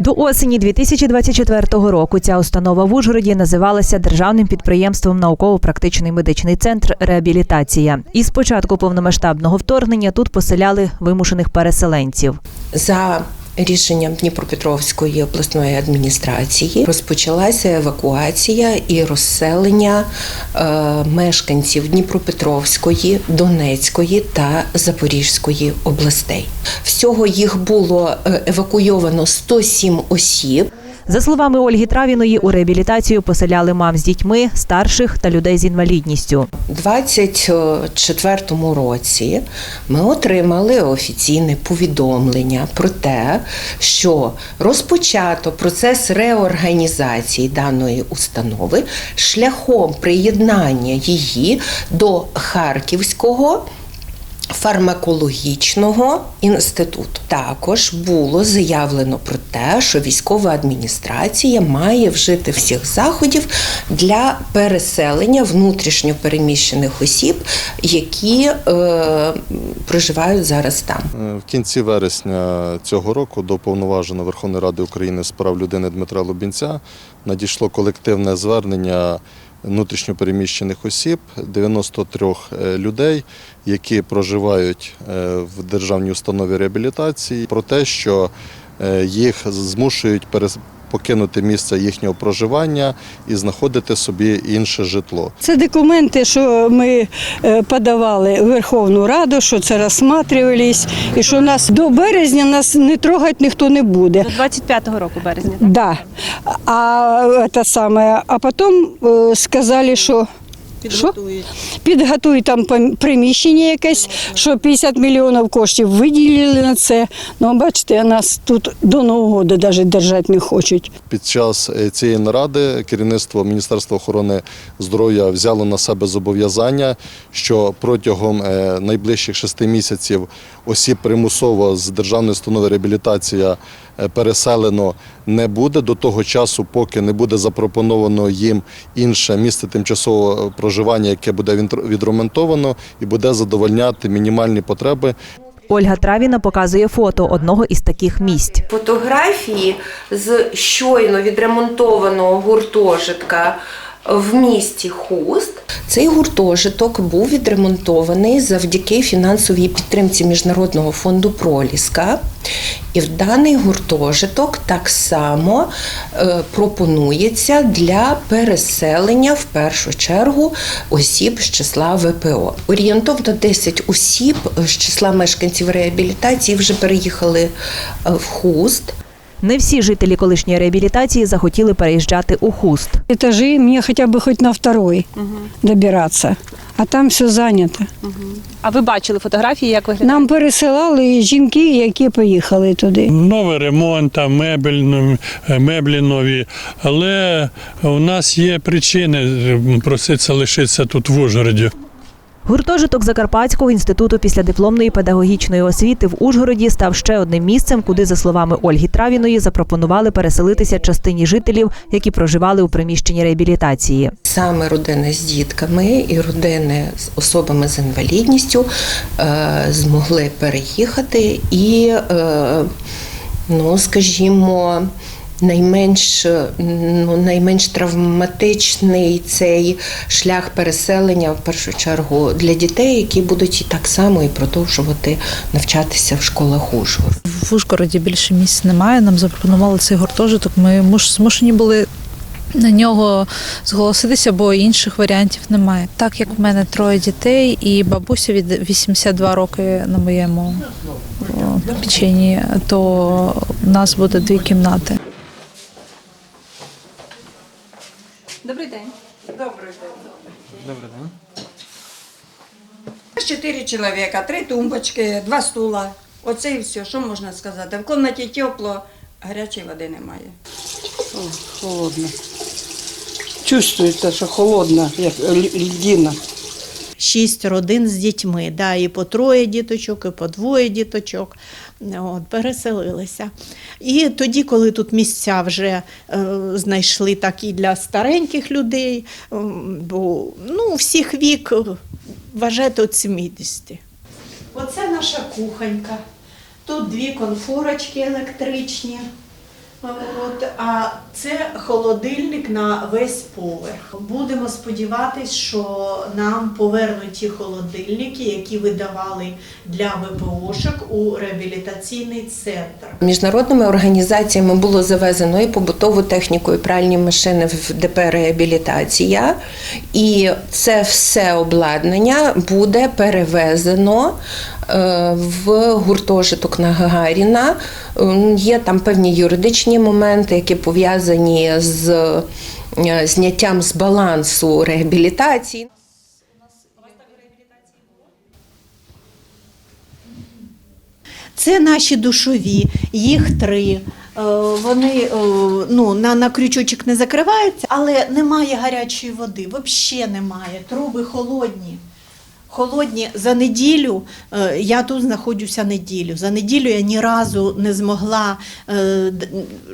До осені 2024 року ця установа в Ужгороді називалася Державним підприємством науково-практичний медичний центр реабілітація. І з початку повномасштабного вторгнення тут поселяли вимушених переселенців. За рішенням Дніпропетровської обласної адміністрації розпочалася евакуація і розселення е, мешканців Дніпропетровської, Донецької та Запорізької областей. Всього їх було е, евакуйовано 107 осіб. За словами Ольги Травіної, у реабілітацію поселяли мам з дітьми, старших та людей з інвалідністю. У 2024 році ми отримали офіційне повідомлення про те, що розпочато процес реорганізації даної установи шляхом приєднання її до Харківського. Фармакологічного інституту також було заявлено про те, що військова адміністрація має вжити всіх заходів для переселення внутрішньо переміщених осіб, які е, проживають зараз там. Е, В кінці вересня цього року до повноваженого Верховної Ради України з прав людини Дмитра Лубінця надійшло колективне звернення внутрішньопереміщених осіб, 93 е, людей, які проживають е, в державній установі реабілітації, про те, що е, їх змушують покинути місце їхнього проживання і знаходити собі інше житло. Це документи, що ми е, подавали в Верховну Раду, що це розсматривались, і що нас до березня нас не трогати ніхто не буде. До 25-го року березня. Да. А, це саме, а потім е, сказали, що що? Підготують там приміщення якесь, що 50 мільйонів коштів виділили на це. Ну, бачите, нас тут до Нового року навіть держати не хочуть. Під час е, цієї наради керівництво Міністерства охорони здоров'я взяло на себе зобов'язання, що протягом е, найближчих шести місяців осіб примусово з державної установи реабілітація е, переселено не буде до того часу, поки не буде запропоновано їм інше місце тимчасового проживання, яке буде відр- відремонтовано і буде задовольняти мінімальні потреби Ольга Травіна показує фото одного із таких місць. Фотографії з щойно відремонтованого гуртожитка в місті Хуст. Цей гуртожиток був відремонтований завдяки фінансовій підтримці Міжнародного фонду Проліска. І в даний гуртожиток так само е, пропонується для переселення в першу чергу осіб з числа ВПО. Орієнтовно 10 осіб з числа мешканців реабілітації вже переїхали е, в Хуст. Не всі жителі колишньої реабілітації захотіли переїжджати у хуст. Этажи мне хотя бы хоть на второй добираться, а там все зайнято. А ви бачили фотографії, як виглядає? Нам пересилали жінки, які поїхали туди. Новий ремонт, там мебель, меблі нові. Але у нас є причини проситися лишитися тут в Ужгороді. Гуртожиток Закарпатського інституту післядипломної педагогічної освіти в Ужгороді став ще одним місцем, куди, за словами Ольги Травіної, запропонували переселитися частині жителів, які проживали у приміщенні реабілітації. Саме родини з дітками і родини з особами з інвалідністю е, змогли переїхати і, е, ну, скажімо, найменш, ну, найменш травматичний цей шлях переселення в першу чергу для дітей, які будуть і так само і продовжувати навчатися в школах Ужгороду. в Ужгороді більше місць немає. Нам запропонували цей гуртожиток. Ми муш- змушені були на нього зголоситися, бо інших варіантів немає. Так як в мене троє дітей і бабуся від 82 роки на моєму о, печенні, то у нас буде дві кімнати. Добрий день. Чотири чоловіка, три тумбочки, два стула. Оце і все, що можна сказати. В кімнаті тепло, гарячої води немає. О, холодно. Чувствується, що холодно, як льдина. шість родин з дітьми, да, і по троє діточок, і по двоє діточок. От, переселилися. І тоді, коли тут місця вже е, знайшли так і для стареньких людей, е, бо ну, всіх вік вважати від 70. Оце наша кухонька. Тут дві конфорочки електричні. От, а це холодильник на весь поверх. Будемо сподіватися, що нам повернуть ті холодильники, які видавали для ВПОшок у реабілітаційний центр. Міжнародними організаціями було завезено і побутову техніку, і пральні машини в ДП реабілітація. І це все обладнання буде перевезено в гуртожиток на Гагаріна. Є там певні юридичні моменти, які пов'язані з е, зняттям з балансу реабілітації. Це наші душові, їх три. Е, Вони е, ну, на, на крючочок не закриваються, але немає гарячої води, взагалі немає. Труби холодні. Холодні за неділю. е, Я тут знаходжуся неділю. За неділю я ні разу не змогла, е,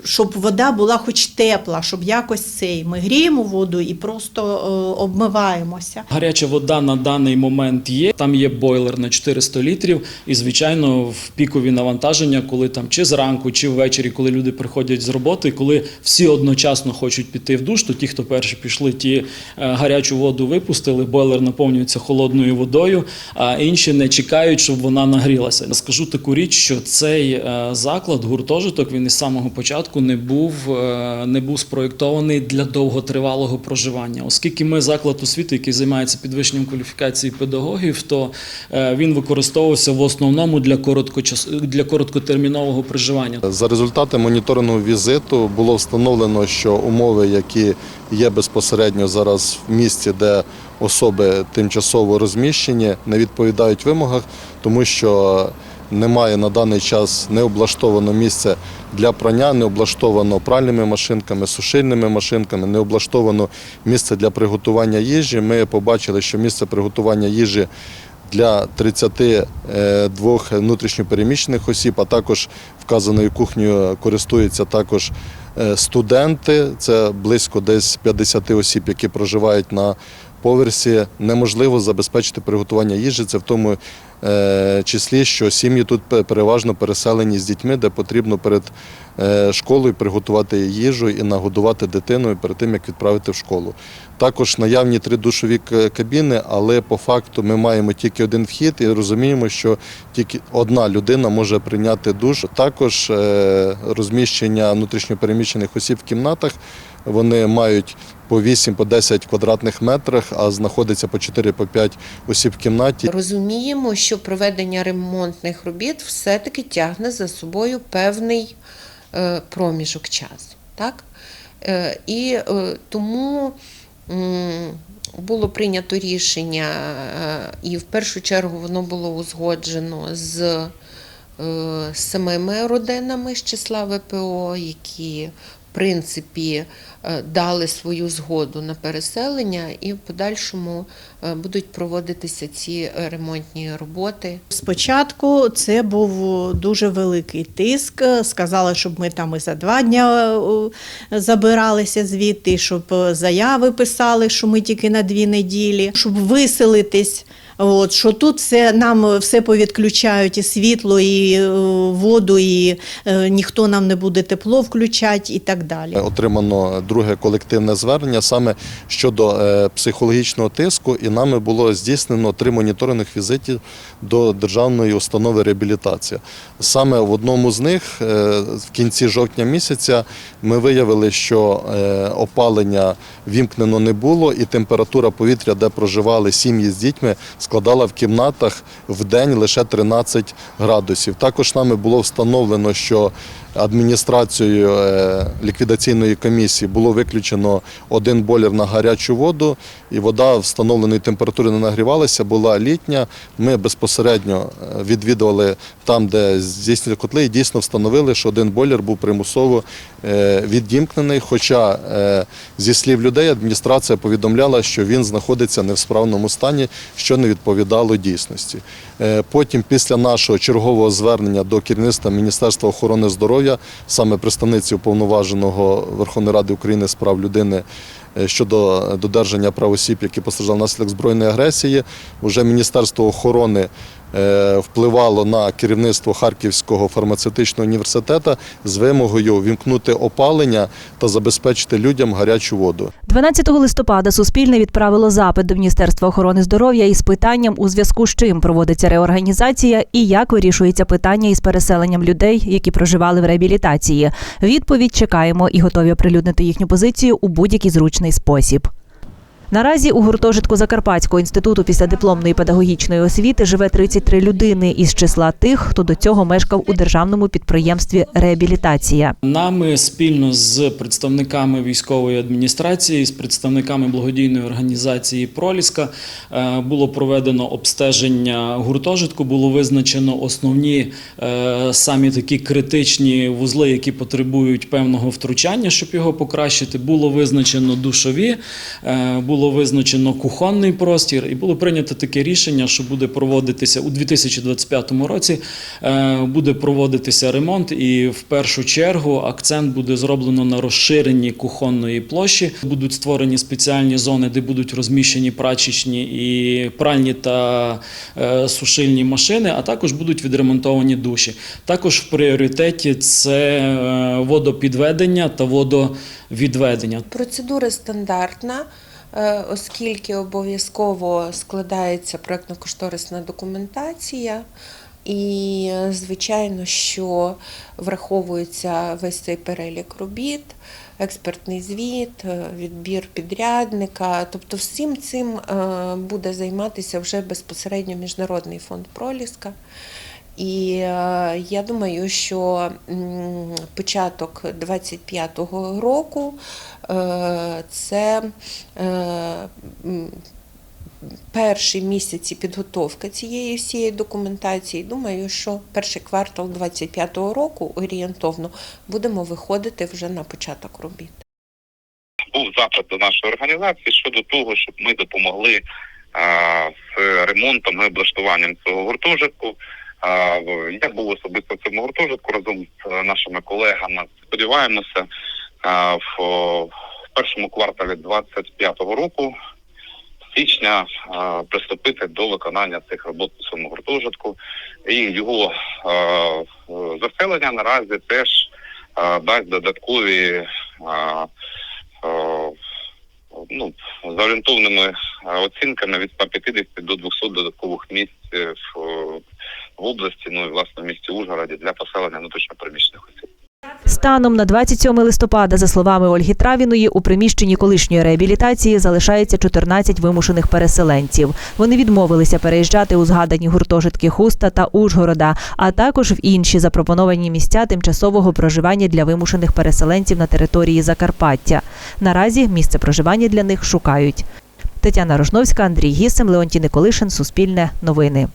щоб вода була хоч тепла, щоб якось цей. Ми гріємо воду і просто е, обмиваємося. Гаряча вода на даний момент є. Там є бойлер на 400 літрів, і звичайно, в пікові навантаження, коли там чи зранку, чи ввечері, коли люди приходять з роботи, коли всі одночасно хочуть піти в душ, то ті, хто перші пішли, ті гарячу воду випустили. Бойлер наповнюється холодною водою, а інші не чекають, щоб вона нагрілася. Скажу таку річ, що цей е, заклад, гуртожиток, він із самого початку не був, е, не був спроєктований для довготривалого проживання, оскільки ми заклад освіти, який займається підвищенням кваліфікації педагогів, то е, він використовувався в основному для короткочас для короткотермінового проживання. За результати моніторингу візиту було встановлено, що умови, які є безпосередньо зараз в місті, де особи тимчасово розміщені, не відповідають вимогах, тому що немає на даний час не облаштовано місце для прання, не облаштовано пральними машинками, сушильними машинками, не облаштовано місце для приготування їжі. Ми побачили, що місце приготування їжі для 32 внутрішньопереміщених осіб, а також вказаною кухнею користуються також е, студенти. Це близько десь 50 осіб, які проживають на поверсі. Неможливо забезпечити приготування їжі. Це в тому е, числі, що сім'ї тут переважно переселені з дітьми, де потрібно перед е, школою приготувати їжу і нагодувати дитину перед тим, як відправити в школу. Також наявні три душові кабіни, але по факту ми маємо тільки один вхід і розуміємо, що тільки одна людина може прийняти душ. Також е, розміщення внутрішньопереміщених осіб в кімнатах. Вони мають по 8 по 10 квадратних метрах, а знаходиться по 4 по 5 осіб в кімнаті. Розуміємо, що проведення ремонтних робіт все-таки тягне за собою певний е, проміжок часу. Так? Е, І е, тому було прийнято рішення, і в першу чергу воно було узгоджено з самими родинами з числа ВПО, які в принципі дали свою згоду на переселення, і в подальшому е, будуть проводитися ці е, ремонтні роботи. Спочатку це був дуже великий тиск. Сказали, щоб ми там і за два дня е, забиралися звідти, щоб е, заяви писали, що ми тільки на дві неділі, щоб виселитись. От, що тут все нам все повідключають і світло, і е, воду, і е, ніхто нам не буде тепло включати і так далі. Отримано друге колективне звернення саме щодо е, психологічного тиску, і нами було здійснено три моніторинних візитів до державної установи реабілітація. Саме в одному з них е, в кінці жовтня місяця ми виявили, що е, опалення вімкнено не було, і температура повітря, де проживали сім'ї з дітьми, складала в кімнатах в день лише 13 градусів. Також нами було встановлено, що адміністрацією е, ліквідаційної комісії було виключено один бойлер на гарячу воду, і вода встановленої температури не нагрівалася, була літня. Ми безпосередньо е, відвідували там, де здійснювали котли, і дійсно встановили, що один бойлер був примусово е, відімкнений. Хоча зі слів людей адміністрація повідомляла, що він знаходиться не в справному стані, що не відповідало дійсності. Потім, після нашого чергового звернення до керівництва Міністерства охорони здоров'я, саме представниці уповноваженого Верховної Ради України з прав людини е, щодо додержання прав осіб, які постраждали внаслідок збройної агресії, вже Міністерство охорони впливало на керівництво Харківського фармацевтичного університету з вимогою вімкнути опалення та забезпечити людям гарячу воду. 12 листопада Суспільне відправило запит до Міністерства охорони здоров'я із питанням, у зв'язку з чим проводиться реорганізація і як вирішується питання із переселенням людей, які проживали в реабілітації. Відповідь чекаємо і готові оприлюднити їхню позицію у будь-який зручний спосіб. Наразі у гуртожитку Закарпатського інституту післядипломної педагогічної освіти живе 33 людини із числа тих, хто до цього мешкав у державному підприємстві Реабілітація. Нами спільно з представниками військової адміністрації, з представниками благодійної організації Проліска е, було проведено обстеження гуртожитку. Було визначено основні е, самі такі критичні вузли, які потребують певного втручання, щоб його покращити. Було визначено душові, е, було визначено кухонний простір, і було прийнято таке рішення, що буде проводитися у 2025 році. е, Буде проводитися ремонт, і в першу чергу акцент буде зроблено на розширенні кухонної площі. Будуть створені спеціальні зони, де будуть розміщені прачечні і пральні та е, сушильні машини, а також будуть відремонтовані душі. Також в пріоритеті це е, водопідведення та водовідведення. Процедура стандартна, оскільки обов'язково складається проектно-кошторисна документація. І, е, звичайно, що враховується весь цей перелік робіт, експертний звіт, е, відбір підрядника. Тобто всім цим е, буде займатися вже безпосередньо Міжнародний фонд Проліска. І е, я думаю, що початок 25-го року е, це е, перші місяці підготовки цієї всієї документації. Думаю, що перший квартал 25-го року орієнтовно будемо виходити вже на початок робіт. був запит до нашої організації щодо того, щоб ми допомогли з ремонтом і облаштуванням цього гуртожитку. Я був особисто в цьому гуртожитку разом з е, нашими колегами. Сподіваємося, в, першому кварталі 25-го року, січня, приступити до виконання цих робот у цьому гуртожитку. І його е, заселення наразі теж дасть додаткові е, ну, за орієнтовними е, оцінками від 150 до 200 додаткових місць е, в, е, в області, ну і власне в місті Ужгороді для поселення внутрішньопереміщених осіб. Станом на 27 листопада, за словами Ольги Травіної, у приміщенні колишньої реабілітації залишається 14 вимушених переселенців. Вони відмовилися переїжджати у згадані гуртожитки Хуста та Ужгорода, а також в інші запропоновані місця тимчасового проживання для вимушених переселенців на території Закарпаття. Наразі місце проживання для них шукають. Тетяна Рожновська, Андрій Гісем, Леонтій Николишин, Суспільне новини.